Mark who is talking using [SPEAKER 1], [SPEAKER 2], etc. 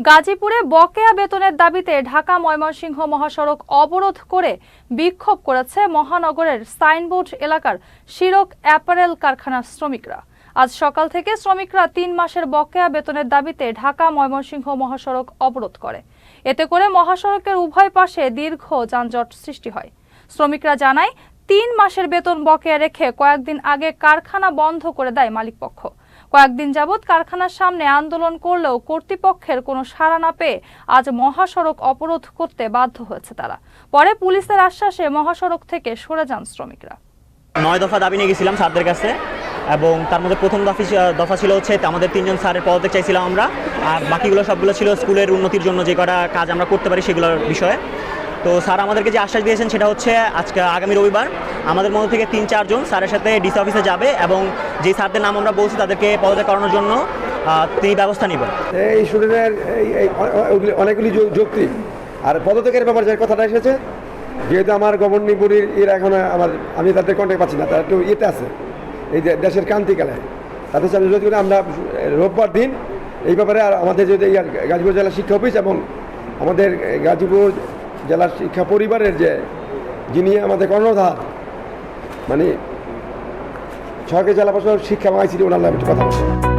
[SPEAKER 1] গাজীপুরে বকেয়া বেতনের দাবিতে ঢাকা ময়মনসিংহ মহাসড়ক অবরোধ করে বিক্ষোভ করেছে মহানগরের সাইনবোর্ড এলাকার শিরক অ্যাপারেল কারখানার শ্রমিকরা। আজ সকাল থেকে শ্রমিকরা তিন মাসের বকেয়া বেতনের দাবিতে ঢাকা ময়মনসিংহ মহাসড়ক অবরোধ করে। এতে করে মহাসড়কের উভয় পাশে দীর্ঘ যানজট সৃষ্টি হয়। শ্রমিকরা জানায়, তিন মাসের বেতন বকেয়া রেখে কয়েকদিন আগে কারখানা বন্ধ করে দেয় মালিকপক্ষ। কয়েকদিন যাবৎ কারখানার সামনে আন্দোলন করলেও কর্তৃপক্ষের কোনো সাড়া না পেয়ে আজ মহাসড়ক অবরোধ করতে বাধ্য হয়েছে তারা। পরে পুলিশের আশ্বাসে মহাসড়ক থেকে সরে যান শ্রমিকরা।
[SPEAKER 2] নয় দফা দাবি নিয়ে গেছিলাম স্যারদের কাছে এবং তার মধ্যে প্রথম দফি দফা ছিল হচ্ছে আমাদের তিনজন স্যারের পদত্যাগ চাইছিলাম আমরা। আর বাকিগুলো সবগুলো ছিল স্কুলের উন্নতির জন্য যে কটা কাজ আমরা করতে পারি সেগুলোর বিষয়ে। তো স্যার আমাদেরকে যে আশ্বাস দিয়েছেন সেটা হচ্ছে আজকে আগামী রবিবার। আমাদের মধ্যে থেকে তিন চারজন স্যারের সাথে ডিসি অফিসে যাবে এবং যে স্যারদের নাম আমরা বলছি তাদেরকে পদত্যাগ করানোর জন্য তিনি ব্যবস্থা নেবেন।
[SPEAKER 3] এই স্টুডেন্টের অনেকগুলি যুক্তি। আর পদত্যাগের ব্যাপারে যে কথাটা এসেছে, যেহেতু আমার গভর্নিং বডির এর এখন আমার, আমি তাদের কন্ট্যাক্ট পাচ্ছি না, তারা একটু ইয়েতে আছে। এই দেশের ক্রান্তিকালে। তাদের সাথে যদি আমরা রোববার দিন, এই ব্যাপারে আর আমাদের যদি গাজীপুর জেলা শিক্ষা অফিস এবং আমাদের গাজীপুর জেলার শিক্ষা পরিবারের যে যিনি আমাদের কর্ণধার মানে সরকারি জেলা প্রশাসক শিক্ষা মাইছিল ওনার নামে কথা বলছি।